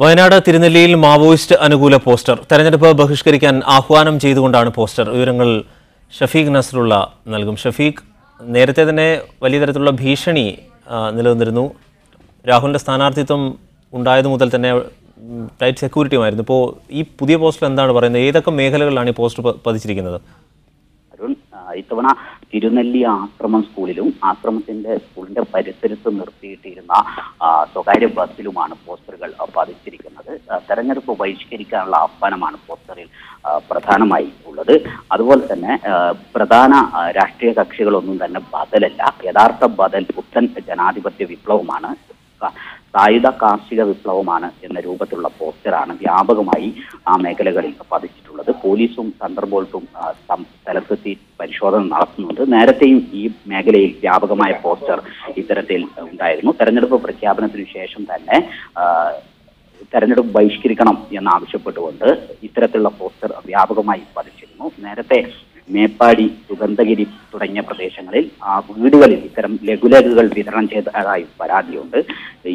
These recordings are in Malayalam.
വയനാട് തിരുനെല്ലിയിൽ മാവോയിസ്റ്റ് അനുകൂല പോസ്റ്റർ. തെരഞ്ഞെടുപ്പ് ബഹിഷ്കരിക്കാൻ ആഹ്വാനം ചെയ്തുകൊണ്ടാണ് പോസ്റ്റർ. വിവരങ്ങൾ ഷഫീഖ് നസറുള്ള നൽകും. ഷഫീഖ് നേരത്തെ തന്നെ വലിയ തരത്തിലുള്ള ഭീഷണി നിലനിന്നിരുന്നു. രാഹുലിന്റെ സ്ഥാനാർത്ഥിത്വം ഉണ്ടായത് മുതൽ തന്നെ ടൈറ്റ് സെക്യൂരിറ്റിയുമായിരുന്നു ഇപ്പോൾ ഈ പുതിയ പോസ്റ്റർ എന്താണ് പറയുന്നത്? ഏതൊക്കെ മേഖലകളിലാണ് ഈ പോസ്റ്റർ പതിച്ചിരിക്കുന്നത്? ഇത്തവണ തിരുനെല്ലി ആശ്രമം സ്കൂളിലും ആശ്രമത്തിന്റെ സ്കൂളിന്റെ പരിസരത്ത് നിർത്തിയിട്ടിരുന്ന സ്വകാര്യ ബസ്സിലുമാണ് പോസ്റ്ററുകൾ പതിച്ചിരിക്കുന്നത്. തെരഞ്ഞെടുപ്പ് ബഹിഷ്കരിക്കാനുള്ള ആഹ്വാനമാണ് പോസ്റ്ററിൽ പ്രധാനമായി ഉള്ളത്. അതുപോലെ തന്നെ പ്രധാന രാഷ്ട്രീയ കക്ഷികളൊന്നും തന്നെ ബദലല്ല. യഥാർത്ഥ ബദൽ പുത്തൻ ജനാധിപത്യ വിപ്ലവമാണ്. സായുധ കാർഷിക വിപ്ലവമാണ് എന്ന രൂപത്തിലുള്ള പോസ്റ്ററാണ് വ്യാപകമായി ആ മേഖലകളിൽ പതിച്ചിട്ടുള്ളത്. പോലീസും തണ്ടർബോൾട്ടും സ്ഥലത്തെത്തി പരിശോധന നടത്തുന്നുണ്ട്. നേരത്തെയും ഈ മേഖലയിൽ വ്യാപകമായ പോസ്റ്റർ ഇത്തരത്തിൽ ഉണ്ടായിരുന്നു. തെരഞ്ഞെടുപ്പ് പ്രഖ്യാപനത്തിന് ശേഷം തന്നെ തെരഞ്ഞെടുപ്പ് ബഹിഷ്കരിക്കണം എന്നാവശ്യപ്പെട്ടുകൊണ്ട് ഇത്തരത്തിലുള്ള പോസ്റ്റർ വ്യാപകമായി പതിച്ചിരുന്നു. നേരത്തെ മേപ്പാടി സുഗന്ധഗിരി തുടങ്ങിയ പ്രദേശങ്ങളിൽ ആ വീടുകളിൽ ഇത്തരം ലഘുലേഖകൾ വിതരണം ചെയ്തതായി പരാതിയുണ്ട്.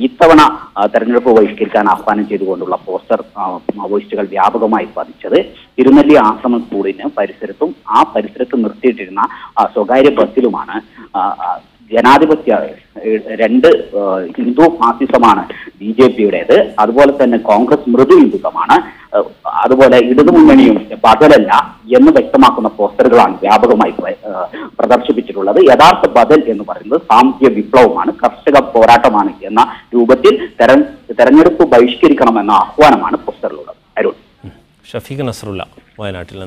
ഇത്തവണ തെരഞ്ഞെടുപ്പ് ബഹിഷ്കരിക്കാൻ ആഹ്വാനം ചെയ്തുകൊണ്ടുള്ള പോസ്റ്റർ മാവോയിസ്റ്റുകൾ വ്യാപകമായി പതിച്ചത് തിരുനെല്ലി ആശ്രമ സ്കൂളിന് പരിസരത്തും ആ പരിസരത്ത് നിർത്തിയിട്ടിരുന്ന സ്വകാര്യ ബസ്സിലുമാണ്. ജനാധിപത്യ രണ്ട് ഹിന്ദു ഫാസിസമാണ് ബി ജെ പിയുടേത്. അതുപോലെ തന്നെ കോൺഗ്രസ് മൃദു ഹിന്ദുത്വമാണ്. അതുപോലെ ഇടതുമുന്നണിയും ബദലല്ല എന്ന് വ്യക്തമാക്കുന്ന പോസ്റ്ററുകളാണ് വ്യാപകമായി പ്രദർശിപ്പിച്ചിട്ടുള്ളത്. യഥാർത്ഥ ബദൽ എന്ന് പറയുന്നത് സാമൂഹ്യ വിപ്ലവമാണ് കർഷക പോരാട്ടമാണ് എന്ന രൂപത്തിൽ തെര- തെരഞ്ഞെടുപ്പ് ബഹിഷ്കരിക്കണമെന്ന ആഹ്വാനമാണ് പോസ്റ്ററിലുള്ളത്. അരുൺ. ഷഫീഖ് നസറുള്ള വയനാട്ടിൽ